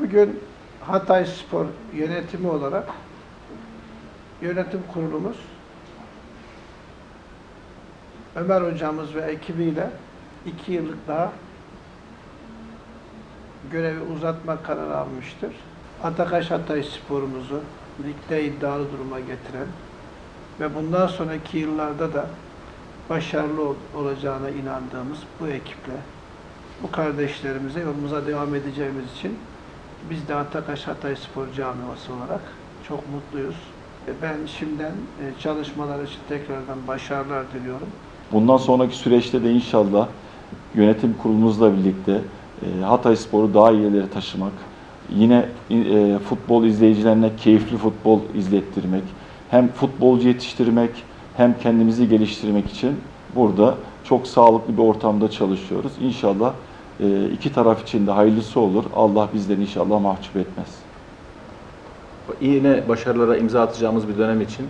Bugün Hatay Spor yönetimi olarak yönetim kurulumuz Ömer hocamız ve ekibiyle iki yıllık daha görevi uzatma kararı almıştır. Atakaş Hatay sporumuzu ligde iddialı duruma getiren ve bundan sonraki yıllarda da başarılı ol- olacağına inandığımız bu ekiple, bu kardeşlerimize yolumuza devam edeceğimiz için biz de Atakaş Hatay Spor Camiası olarak çok mutluyuz. E, Ben şimdiden e, çalışmalar için tekrardan başarılar diliyorum. Bundan sonraki süreçte de inşallah yönetim kurulumuzla birlikte e, Hatay Spor'u daha iyi yerlere taşımak, yine futbol izleyicilerine keyifli futbol izlettirmek, hem futbolcu yetiştirmek hem kendimizi geliştirmek için burada çok sağlıklı bir ortamda çalışıyoruz. İnşallah e, iki taraf için de hayırlısı olur. Allah bizden inşallah mahcup etmez. Yine başarılara imza atacağımız bir dönem için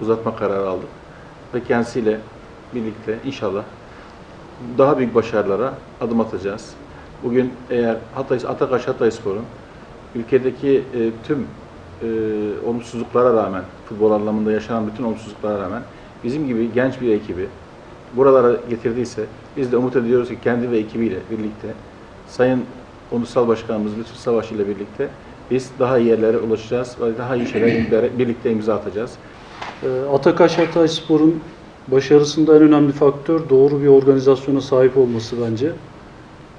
uzatma kararı aldık. Ve kendisiyle birlikte inşallah daha büyük başarılara adım atacağız. Bugün eğer Hatay, Atakaş Hatayspor'un ülkedeki e, tüm e, olumsuzluklara rağmen, futbol anlamında yaşanan bütün olumsuzluklara rağmen bizim gibi genç bir ekibi buralara getirdiyse biz de umut ediyoruz ki kendi ve ekibiyle birlikte Sayın Ulusal Başkanımız Lütfü Savaş ile birlikte biz daha iyi yerlere ulaşacağız ve daha iyi şeyler birlikte imza atacağız. Ee, Atakaş Hatay Spor'un başarısında en önemli faktör doğru bir organizasyona sahip olması bence.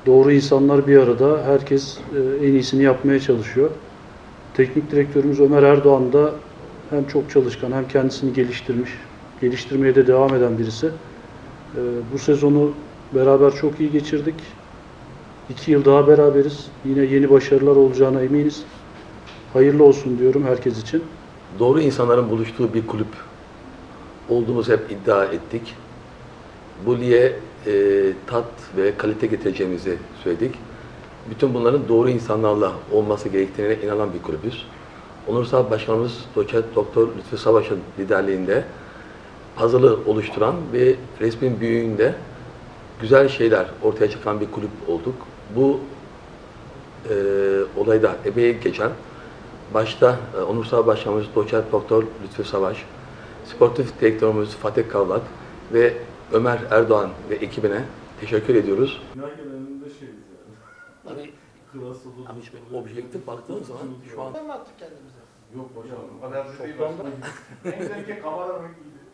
Doğru insanlar bir arada, herkes e, en iyisini yapmaya çalışıyor. Teknik direktörümüz Ömer Erdoğan da hem çok çalışkan hem kendisini geliştirmiş, geliştirmeye de devam eden birisi. Ee, Bu sezonu beraber çok iyi geçirdik. İki yıl daha beraberiz. Yine yeni başarılar olacağına eminiz. Hayırlı olsun diyorum herkes için. doğru insanların buluştuğu bir kulüp olduğumuzu hep iddia ettik. Bu lige e, tat ve kalite getireceğimizi söyledik. Bütün bunların doğru insanlarla olması gerektiğine inanan bir kulübüz. Onursal Başkanımız Doçent Doktor Lütfü Savaş'ın liderliğinde puzzle'ı oluşturan ve resmin büyüğünde güzel şeyler ortaya çıkan bir kulüp olduk. Bu e, olayda emeği geçen başta e, Onursal Başkanımız Doçent Doktor Lütfü Savaş, Sportif Direktörümüz Fatih Kavlak ve Ömer Erdoğan ve ekibine teşekkür ediyoruz. Günaydın önünde şeyiz yani. Abi, Klas olur. abi şimdi objektif baktığın zaman şu an Ne mi attık kendimize? Yok değil başkanım. En güzel ki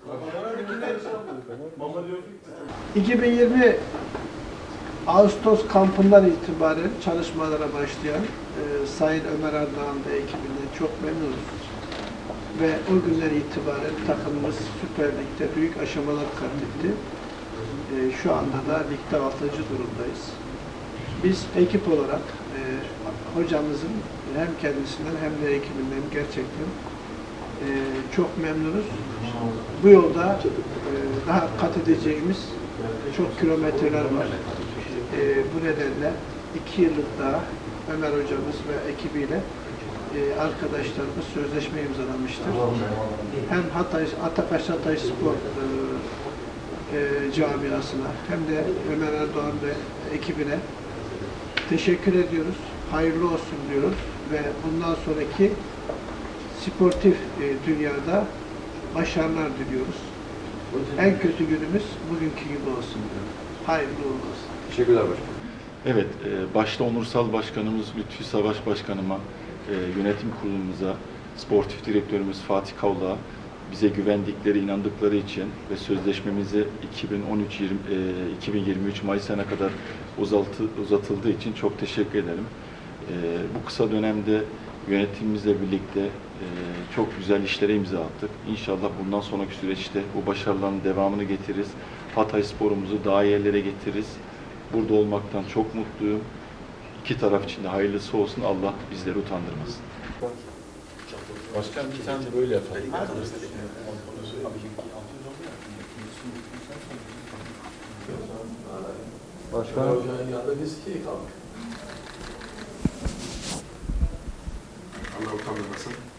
kamera renkliydi. Kamera renkliydi. Mama diyor ki 2020 Ağustos kampından itibaren çalışmalara başlayan e, Sayın Ömer Erdoğan ve ekibinden çok memnunuz. Ve o günden itibaren takımımız Süper Lig'de büyük aşamalar kat etti. E, şu anda da ligde 6. durumdayız. Biz ekip olarak e, hocamızın hem kendisinden hem de ekibinden gerçekten e, çok memnunuz. Bu yolda e, daha kat edeceğimiz çok kilometreler var. E, bu nedenle iki yıllık daha Ömer hocamız ve ekibiyle e, arkadaşlarımız sözleşme imzalamıştır. Hem Hatay, Atakaş Hatay Spor e, e, camiasına hem de Ömer Erdoğan ve ekibine teşekkür ediyoruz. Hayırlı olsun diyoruz ve bundan sonraki sportif e, dünyada başarılar diliyoruz. En kötü günümüz bugünkü gibi olsun. Hayırlı uğurlu olsun. Teşekkürler başkanım. Evet, e, başta Onursal Başkanımız Lütfü Savaş Başkanıma, e, yönetim kurulumuza, sportif direktörümüz Fatih Kavlak'a bize güvendikleri, inandıkları için ve sözleşmemizi 2013 20, e, 2023 Mayıs ayına kadar uzatı, uzatıldığı için çok teşekkür ederim. E, bu kısa dönemde yönetimimizle birlikte e, çok güzel işlere imza attık. İnşallah bundan sonraki süreçte bu başarıların devamını getiririz. Hatay sporumuzu daha iyi yerlere getiririz. Burada olmaktan çok mutluyum. İki taraf için de hayırlısı olsun. Allah bizleri utandırmasın. Başkan bir tane de böyle yapalım. Yanında iki kaldık. ortamdasın.